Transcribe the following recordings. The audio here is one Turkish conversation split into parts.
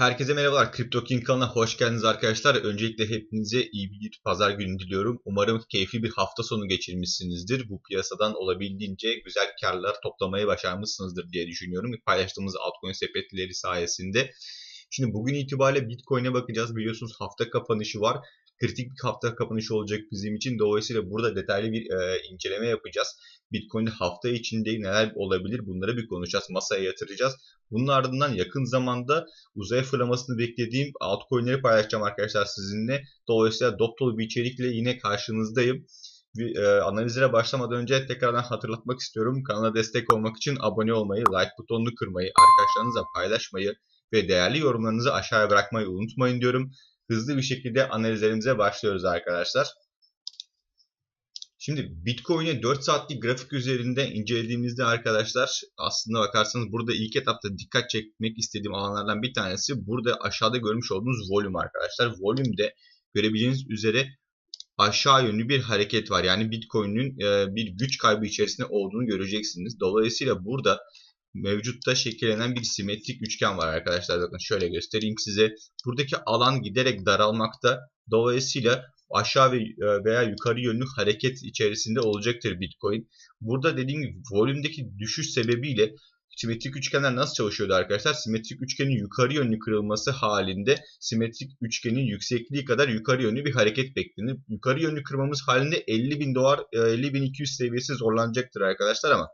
Herkese merhabalar. Crypto King kanalına hoş geldiniz arkadaşlar. Öncelikle hepinize iyi bir pazar günü diliyorum. Umarım keyifli bir hafta sonu geçirmişsinizdir. Bu piyasadan olabildiğince güzel karlar toplamayı başarmışsınızdır diye düşünüyorum. Paylaştığımız altcoin sepetleri sayesinde. Şimdi bugün itibariyle Bitcoin'e bakacağız. Biliyorsunuz hafta kapanışı var. Kritik bir hafta kapanışı olacak bizim için. Dolayısıyla burada detaylı bir e, inceleme yapacağız. Bitcoin'de hafta içinde neler olabilir bunları bir konuşacağız. Masaya yatıracağız. Bunun ardından yakın zamanda uzaya fırlamasını beklediğim altcoin'leri paylaşacağım arkadaşlar sizinle. Dolayısıyla dop dolu bir içerikle yine karşınızdayım. E, analizlere başlamadan önce tekrardan hatırlatmak istiyorum. Kanala destek olmak için abone olmayı, like butonunu kırmayı, arkadaşlarınızla paylaşmayı ve değerli yorumlarınızı aşağıya bırakmayı unutmayın diyorum. Hızlı bir şekilde analizlerimize başlıyoruz arkadaşlar. Şimdi Bitcoin'e 4 saatlik grafik üzerinde incelediğimizde arkadaşlar aslında bakarsanız burada ilk etapta dikkat çekmek istediğim alanlardan bir tanesi burada aşağıda görmüş olduğunuz volüm arkadaşlar. Volümde görebileceğiniz üzere aşağı yönlü bir hareket var. Yani Bitcoin'in bir güç kaybı içerisinde olduğunu göreceksiniz. Dolayısıyla burada mevcutta şekillenen bir simetrik üçgen var arkadaşlar. Bakın şöyle göstereyim size. Buradaki alan giderek daralmakta. Dolayısıyla aşağı e, veya yukarı yönlü hareket içerisinde olacaktır Bitcoin. Burada dediğim gibi volümdeki düşüş sebebiyle simetrik üçgenler nasıl çalışıyordu arkadaşlar? Simetrik üçgenin yukarı yönlü kırılması halinde simetrik üçgenin yüksekliği kadar yukarı yönlü bir hareket beklenir. Yukarı yönlü kırmamız halinde 50 bin dolar 50 bin 200 seviyesi zorlanacaktır arkadaşlar ama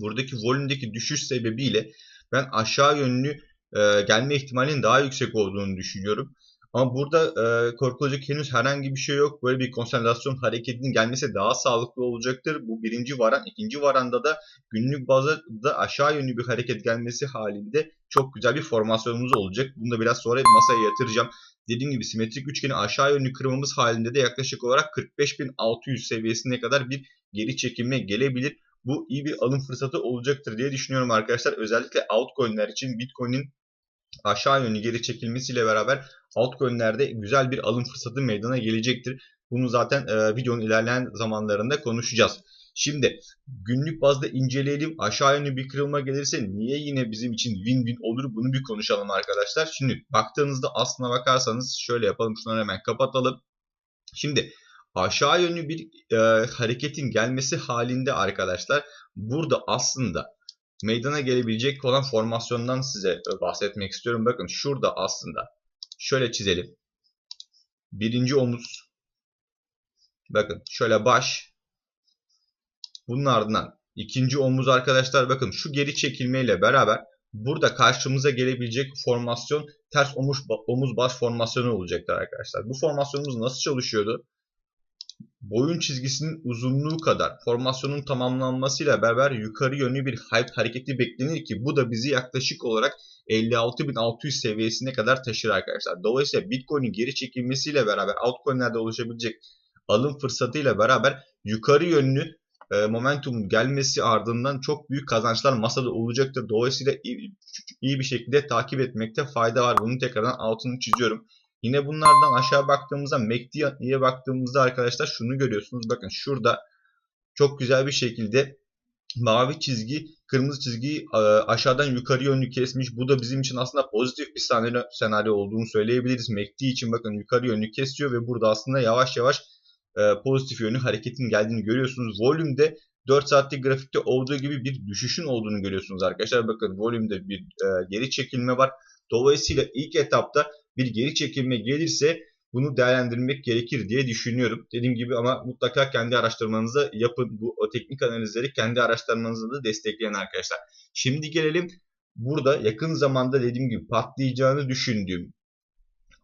buradaki volümdeki düşüş sebebiyle ben aşağı yönlü e, gelme ihtimalinin daha yüksek olduğunu düşünüyorum. Ama burada e, korkulacak henüz herhangi bir şey yok. Böyle bir konsantrasyon hareketinin gelmesi daha sağlıklı olacaktır. Bu birinci varan. ikinci varanda da günlük bazda da aşağı yönlü bir hareket gelmesi halinde çok güzel bir formasyonumuz olacak. Bunu da biraz sonra masaya yatıracağım. Dediğim gibi simetrik üçgeni aşağı yönlü kırmamız halinde de yaklaşık olarak 45.600 seviyesine kadar bir geri çekilme gelebilir. Bu iyi bir alım fırsatı olacaktır diye düşünüyorum arkadaşlar. Özellikle altcoin'ler için Bitcoin'in aşağı yönlü geri çekilmesiyle beraber altcoin'lerde güzel bir alım fırsatı meydana gelecektir. Bunu zaten e, videonun ilerleyen zamanlarında konuşacağız. Şimdi günlük bazda inceleyelim. Aşağı yönlü bir kırılma gelirse niye yine bizim için win-win olur bunu bir konuşalım arkadaşlar. Şimdi baktığınızda aslına bakarsanız şöyle yapalım. Şunları hemen kapatalım. Şimdi aşağı yönlü bir e, hareketin gelmesi halinde arkadaşlar burada aslında meydana gelebilecek olan formasyondan size e, bahsetmek istiyorum. Bakın şurada aslında şöyle çizelim. Birinci omuz. Bakın şöyle baş. Bunun ardından ikinci omuz arkadaşlar bakın şu geri çekilmeyle beraber burada karşımıza gelebilecek formasyon ters omuz, omuz baş formasyonu olacaktır arkadaşlar. Bu formasyonumuz nasıl çalışıyordu? Boyun çizgisinin uzunluğu kadar formasyonun tamamlanmasıyla beraber yukarı yönlü bir hareketi beklenir ki bu da bizi yaklaşık olarak 56.600 seviyesine kadar taşır arkadaşlar. Dolayısıyla Bitcoin'in geri çekilmesiyle beraber altcoin'lerde oluşabilecek alım fırsatıyla beraber yukarı yönlü e, momentumun gelmesi ardından çok büyük kazançlar masada olacaktır. Dolayısıyla iyi bir şekilde takip etmekte fayda var. Bunu tekrardan altını çiziyorum. Yine bunlardan aşağı baktığımızda MACD'ye baktığımızda arkadaşlar şunu görüyorsunuz. Bakın şurada çok güzel bir şekilde mavi çizgi kırmızı çizgiyi e, aşağıdan yukarı yönlü kesmiş. Bu da bizim için aslında pozitif bir senaryo, senaryo olduğunu söyleyebiliriz. MACD için bakın yukarı yönlü kesiyor ve burada aslında yavaş yavaş e, pozitif yönlü hareketin geldiğini görüyorsunuz. Volümde 4 saatlik grafikte olduğu gibi bir düşüşün olduğunu görüyorsunuz arkadaşlar. Bakın volümde bir e, geri çekilme var. Dolayısıyla ilk etapta bir geri çekilme gelirse bunu değerlendirmek gerekir diye düşünüyorum. Dediğim gibi ama mutlaka kendi araştırmanızı yapın. Bu o teknik analizleri kendi araştırmanızı da destekleyen arkadaşlar. Şimdi gelelim burada yakın zamanda dediğim gibi patlayacağını düşündüğüm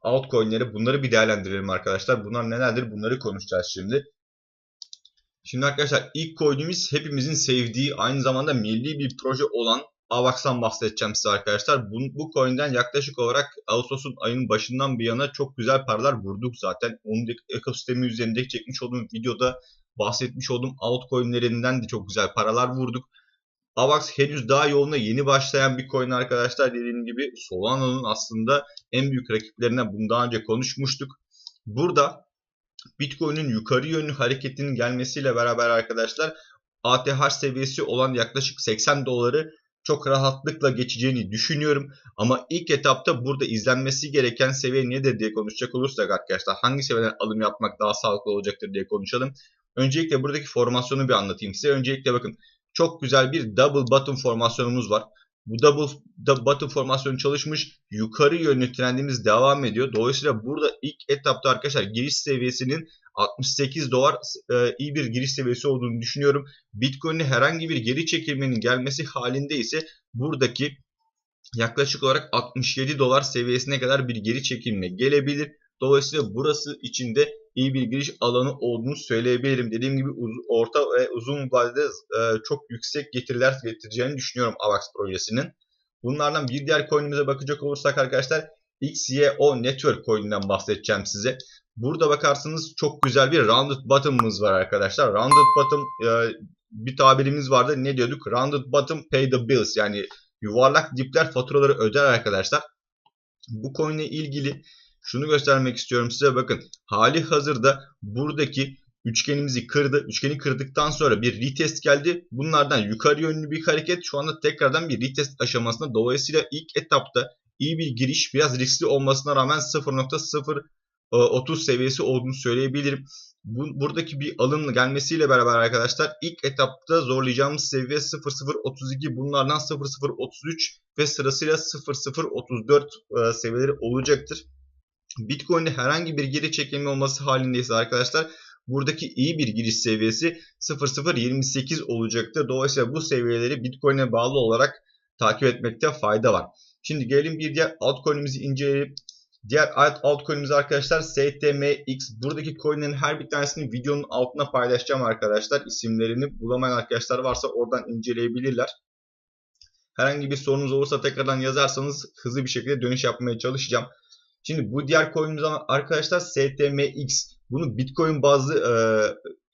altcoin'leri bunları bir değerlendirelim arkadaşlar. Bunlar nelerdir? Bunları konuşacağız şimdi. Şimdi arkadaşlar ilk coin'imiz hepimizin sevdiği aynı zamanda milli bir proje olan AVAX'tan bahsedeceğim size arkadaşlar. Bu, bu coin'den yaklaşık olarak Ağustos'un ayının başından bir yana çok güzel paralar vurduk zaten. Onun ekosistemi üzerindeki çekmiş olduğum videoda bahsetmiş olduğum altcoin'lerinden de çok güzel paralar vurduk. AVAX henüz daha yoluna yeni başlayan bir coin arkadaşlar. Dediğim gibi Solana'nın aslında en büyük rakiplerinden bunu daha önce konuşmuştuk. Burada Bitcoin'in yukarı yönlü hareketinin gelmesiyle beraber arkadaşlar ATH seviyesi olan yaklaşık 80 doları çok rahatlıkla geçeceğini düşünüyorum. Ama ilk etapta burada izlenmesi gereken seviye nedir diye konuşacak olursak arkadaşlar hangi seviyeden alım yapmak daha sağlıklı olacaktır diye konuşalım. Öncelikle buradaki formasyonu bir anlatayım size. Öncelikle bakın çok güzel bir double bottom formasyonumuz var. Bu double bottom formasyonu çalışmış. Yukarı yönlü trendimiz devam ediyor. Dolayısıyla burada ilk etapta arkadaşlar giriş seviyesinin 68 dolar e, iyi bir giriş seviyesi olduğunu düşünüyorum. Bitcoin'e herhangi bir geri çekilmenin gelmesi halinde ise buradaki yaklaşık olarak 67 dolar seviyesine kadar bir geri çekilme gelebilir. Dolayısıyla burası içinde iyi bir giriş alanı olduğunu söyleyebilirim. Dediğim gibi uz orta ve uzun vadede e, çok yüksek getiriler getireceğini düşünüyorum AVAX projesinin. Bunlardan bir diğer coin'imize bakacak olursak arkadaşlar XYO Network coin'inden bahsedeceğim size. Burada bakarsınız çok güzel bir rounded bottom'ımız var arkadaşlar. Rounded bottom e, bir tabirimiz vardı. Ne diyorduk? Rounded bottom pay the bills. Yani yuvarlak dipler faturaları öder arkadaşlar. Bu coin ile ilgili şunu göstermek istiyorum size. Bakın hali hazırda buradaki üçgenimizi kırdı. Üçgeni kırdıktan sonra bir retest geldi. Bunlardan yukarı yönlü bir hareket. Şu anda tekrardan bir retest aşamasında. Dolayısıyla ilk etapta iyi bir giriş biraz riskli olmasına rağmen 0.0 30 seviyesi olduğunu söyleyebilirim. Bu, buradaki bir alım gelmesiyle beraber arkadaşlar ilk etapta zorlayacağımız seviye 0032 bunlardan 0033 ve sırasıyla 0034 e, seviyeleri olacaktır. Bitcoin'de herhangi bir geri çekilme olması halindeyse arkadaşlar buradaki iyi bir giriş seviyesi 0028 olacaktır. Dolayısıyla bu seviyeleri Bitcoin'e bağlı olarak takip etmekte fayda var. Şimdi gelelim bir diğer altcoin'imizi inceleyelim. Diğer altcoin'imiz arkadaşlar STMX. Buradaki coin'lerin her bir tanesini videonun altına paylaşacağım arkadaşlar. İsimlerini bulamayan arkadaşlar varsa oradan inceleyebilirler. Herhangi bir sorunuz olursa tekrardan yazarsanız hızlı bir şekilde dönüş yapmaya çalışacağım. Şimdi bu diğer coin'imiz arkadaşlar STMX. Bunu Bitcoin bazlı e,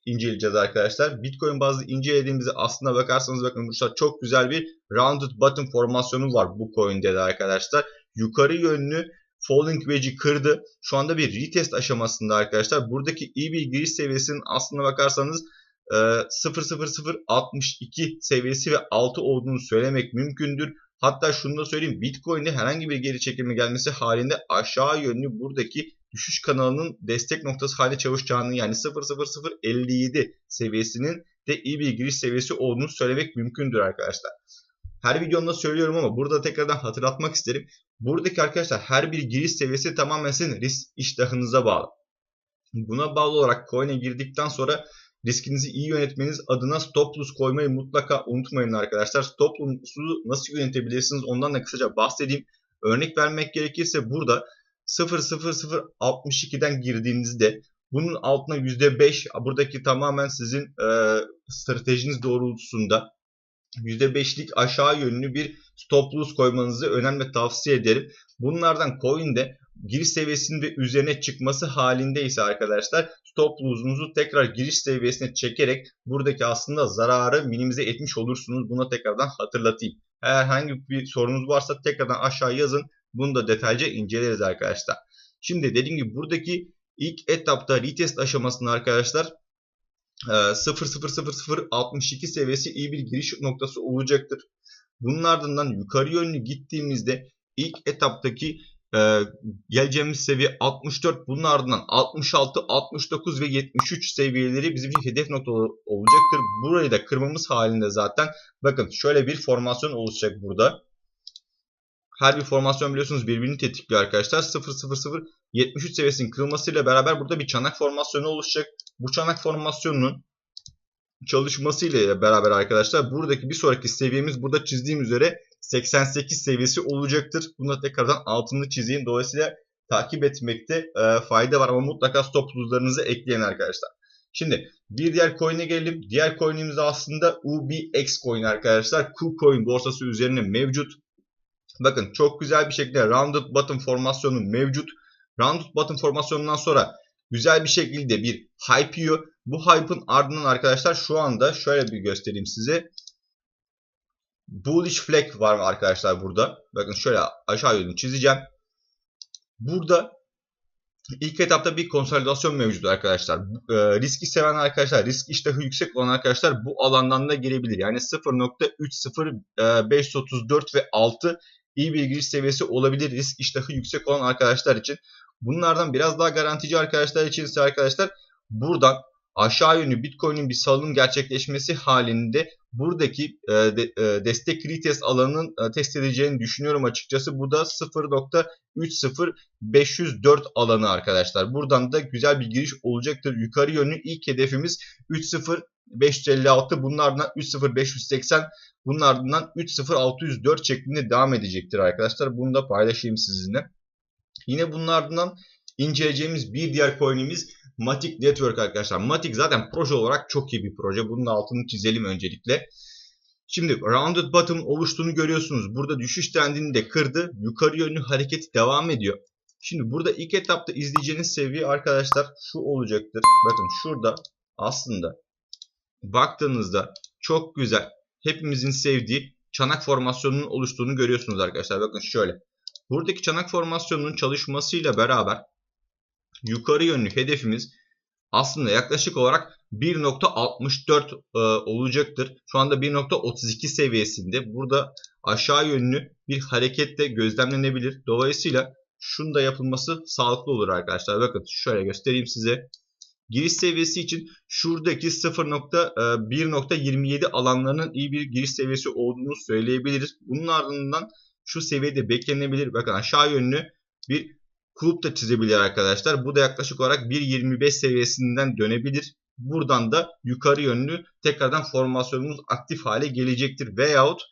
inceleyeceğiz arkadaşlar. Bitcoin bazlı incelediğimizde aslında bakarsanız bakın burada çok güzel bir rounded bottom formasyonu var bu coin'de de arkadaşlar. Yukarı yönlü falling wedge'i kırdı. Şu anda bir retest aşamasında arkadaşlar. Buradaki iyi bir giriş seviyesinin aslına bakarsanız 0.0062 seviyesi ve altı olduğunu söylemek mümkündür. Hatta şunu da söyleyeyim Bitcoin'de herhangi bir geri çekilme gelmesi halinde aşağı yönlü buradaki düşüş kanalının destek noktası haline çalışacağını yani 0.0057 seviyesinin de iyi bir giriş seviyesi olduğunu söylemek mümkündür arkadaşlar. Her videomda söylüyorum ama burada tekrardan hatırlatmak isterim. Buradaki arkadaşlar her bir giriş seviyesi tamamen sizin risk iştahınıza bağlı. Buna bağlı olarak coin'e girdikten sonra riskinizi iyi yönetmeniz adına stop loss koymayı mutlaka unutmayın arkadaşlar. Stop loss'u nasıl yönetebilirsiniz ondan da kısaca bahsedeyim. Örnek vermek gerekirse burada 0.0062'den girdiğinizde bunun altına %5 buradaki tamamen sizin e, stratejiniz doğrultusunda %5'lik aşağı yönlü bir stop loss koymanızı önemli tavsiye ederim. Bunlardan coin'de giriş seviyesinin üzerine çıkması halinde ise arkadaşlar stop loss'unuzu tekrar giriş seviyesine çekerek buradaki aslında zararı minimize etmiş olursunuz. Buna tekrardan hatırlatayım. Herhangi bir sorunuz varsa tekrardan aşağı yazın. Bunu da detaylıca inceleriz arkadaşlar. Şimdi dediğim gibi buradaki ilk etapta retest aşamasında arkadaşlar 0.00062 seviyesi iyi bir giriş noktası olacaktır. Bunun ardından yukarı yönlü gittiğimizde ilk etaptaki e, geleceğimiz seviye 64. Bunun ardından 66, 69 ve 73 seviyeleri bizim için hedef nokta olacaktır. Burayı da kırmamız halinde zaten bakın şöyle bir formasyon oluşacak burada. Her bir formasyon biliyorsunuz birbirini tetikliyor arkadaşlar. 0 0 0 73 seviyesinin kırılmasıyla beraber burada bir çanak formasyonu oluşacak. Bu çanak formasyonunun çalışmasıyla beraber arkadaşlar buradaki bir sonraki seviyemiz burada çizdiğim üzere 88 seviyesi olacaktır. Bunda tekrardan altını çizeyim. Dolayısıyla takip etmekte e, fayda var ama mutlaka stop loss'larınızı ekleyin arkadaşlar. Şimdi bir diğer coin'e gelelim. Diğer coin'imiz aslında UBX coin arkadaşlar. KuCoin borsası üzerine mevcut. Bakın çok güzel bir şekilde rounded bottom formasyonu mevcut. Rounded bottom formasyonundan sonra güzel bir şekilde bir hype yiyor. Bu hype'ın ardından arkadaşlar şu anda şöyle bir göstereyim size. Bullish flag var arkadaşlar burada. Bakın şöyle aşağı yönlü çizeceğim. Burada İlk etapta bir konsolidasyon mevcut arkadaşlar. E, riski seven arkadaşlar, risk iştahı yüksek olan arkadaşlar bu alandan da girebilir. Yani 0.30, e, 534 ve 6 iyi bir giriş seviyesi olabilir risk iştahı yüksek olan arkadaşlar için. Bunlardan biraz daha garantici arkadaşlar için ise arkadaşlar buradan aşağı yönlü Bitcoin'in bir salınım gerçekleşmesi halinde buradaki e, de, e, destek retest alanının e, test edeceğini düşünüyorum açıkçası. Bu da 0.30504 alanı arkadaşlar. Buradan da güzel bir giriş olacaktır. Yukarı yönlü ilk hedefimiz 30556 bunlardan 30580 bunun ardından 30604 şeklinde devam edecektir arkadaşlar. Bunu da paylaşayım sizinle. Yine bunun ardından inceleyeceğimiz bir diğer coin'imiz Matic Network arkadaşlar. Matic zaten proje olarak çok iyi bir proje. Bunun altını çizelim öncelikle. Şimdi rounded bottom oluştuğunu görüyorsunuz. Burada düşüş trendini de kırdı. Yukarı yönlü hareket devam ediyor. Şimdi burada ilk etapta izleyeceğiniz seviye arkadaşlar şu olacaktır. Bakın şurada aslında baktığınızda çok güzel hepimizin sevdiği çanak formasyonunun oluştuğunu görüyorsunuz arkadaşlar. Bakın şöyle. Buradaki çanak formasyonunun çalışmasıyla beraber yukarı yönlü hedefimiz aslında yaklaşık olarak 1.64 e, olacaktır. Şu anda 1.32 seviyesinde. Burada aşağı yönlü bir hareket de gözlemlenebilir. Dolayısıyla şunu da yapılması sağlıklı olur arkadaşlar. Bakın şöyle göstereyim size. Giriş seviyesi için şuradaki 0.1.27 alanlarının iyi bir giriş seviyesi olduğunu söyleyebiliriz. Bunun ardından şu seviyede beklenebilir. Bakın aşağı yönlü bir kulüp da çizebilir arkadaşlar. Bu da yaklaşık olarak 1.25 seviyesinden dönebilir. Buradan da yukarı yönlü tekrardan formasyonumuz aktif hale gelecektir. Veyahut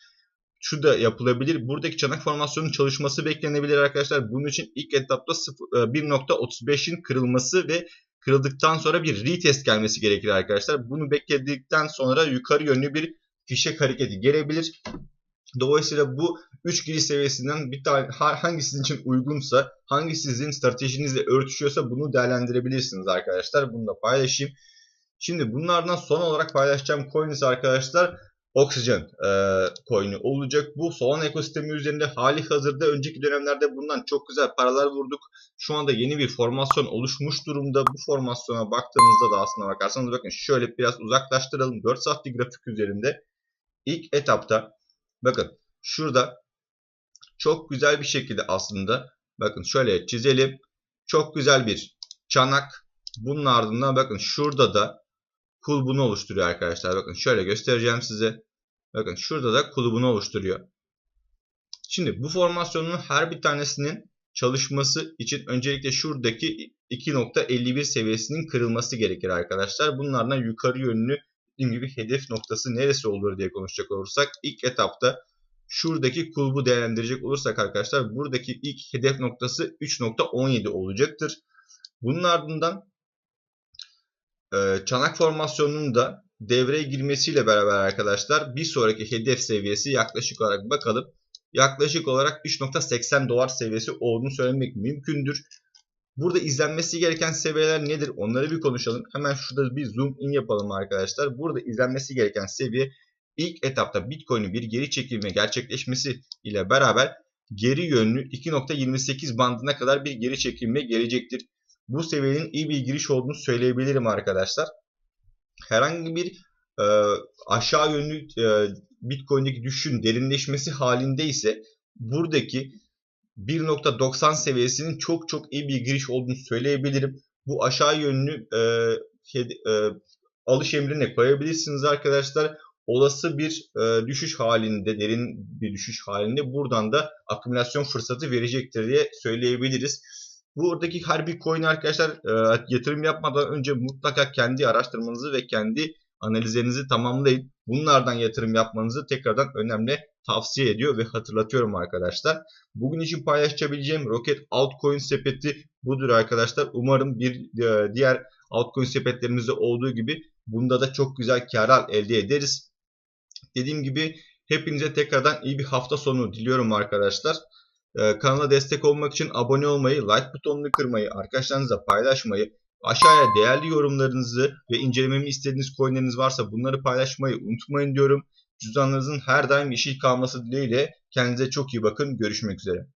şu da yapılabilir. Buradaki çanak formasyonun çalışması beklenebilir arkadaşlar. Bunun için ilk etapta 1.35'in kırılması ve kırıldıktan sonra bir retest gelmesi gerekir arkadaşlar. Bunu bekledikten sonra yukarı yönlü bir fişek hareketi gelebilir. Dolayısıyla bu 3 giriş seviyesinden bir tane hangi sizin için uygunsa, hangi sizin stratejinizle örtüşüyorsa bunu değerlendirebilirsiniz arkadaşlar. Bunu da paylaşayım. Şimdi bunlardan son olarak paylaşacağım coin'imiz arkadaşlar Oxygen e, coin'i olacak. Bu Solana ekosistemi üzerinde hali hazırda önceki dönemlerde bundan çok güzel paralar vurduk. Şu anda yeni bir formasyon oluşmuş durumda. Bu formasyona baktığınızda da aslında bakarsanız bakın şöyle biraz uzaklaştıralım. 4 saatlik grafik üzerinde ilk etapta bakın şurada çok güzel bir şekilde aslında bakın şöyle çizelim. Çok güzel bir çanak. Bunun ardından bakın şurada da kulbunu oluşturuyor arkadaşlar. Bakın şöyle göstereceğim size. Bakın şurada da kulübünü oluşturuyor. Şimdi bu formasyonun her bir tanesinin çalışması için öncelikle şuradaki 2.51 seviyesinin kırılması gerekir arkadaşlar. Bunlardan yukarı yönlü dediğim gibi hedef noktası neresi olur diye konuşacak olursak ilk etapta şuradaki kulbu değerlendirecek olursak arkadaşlar buradaki ilk hedef noktası 3.17 olacaktır. Bunun ardından çanak formasyonunun da devreye girmesiyle beraber arkadaşlar bir sonraki hedef seviyesi yaklaşık olarak bakalım. Yaklaşık olarak 3.80 dolar seviyesi olduğunu söylemek mümkündür. Burada izlenmesi gereken seviyeler nedir? Onları bir konuşalım. Hemen şurada bir zoom in yapalım arkadaşlar. Burada izlenmesi gereken seviye ilk etapta Bitcoin'in bir geri çekilme gerçekleşmesi ile beraber geri yönlü 2.28 bandına kadar bir geri çekilme gelecektir. Bu seviyenin iyi bir giriş olduğunu söyleyebilirim arkadaşlar herhangi bir e, aşağı yönlü e, Bitcoin'deki düşüşün derinleşmesi halinde ise buradaki 1.90 seviyesinin çok çok iyi bir giriş olduğunu söyleyebilirim. Bu aşağı yönlü e, e, alış emrine koyabilirsiniz arkadaşlar. Olası bir e, düşüş halinde, derin bir düşüş halinde buradan da akümülasyon fırsatı verecektir diye söyleyebiliriz. Buradaki her bir coin arkadaşlar e, yatırım yapmadan önce mutlaka kendi araştırmanızı ve kendi analizlerinizi tamamlayın. Bunlardan yatırım yapmanızı tekrardan önemli tavsiye ediyor ve hatırlatıyorum arkadaşlar. Bugün için paylaşabileceğim Rocket Altcoin sepeti budur arkadaşlar. Umarım bir e, diğer altcoin sepetlerimizde olduğu gibi bunda da çok güzel karlar elde ederiz. Dediğim gibi hepinize tekrardan iyi bir hafta sonu diliyorum arkadaşlar. Ee, kanala destek olmak için abone olmayı, like butonunu kırmayı, arkadaşlarınızla paylaşmayı, aşağıya değerli yorumlarınızı ve incelememi istediğiniz coinleriniz varsa bunları paylaşmayı unutmayın diyorum. Cüzdanlarınızın her daim yeşil kalması dileğiyle kendinize çok iyi bakın. Görüşmek üzere.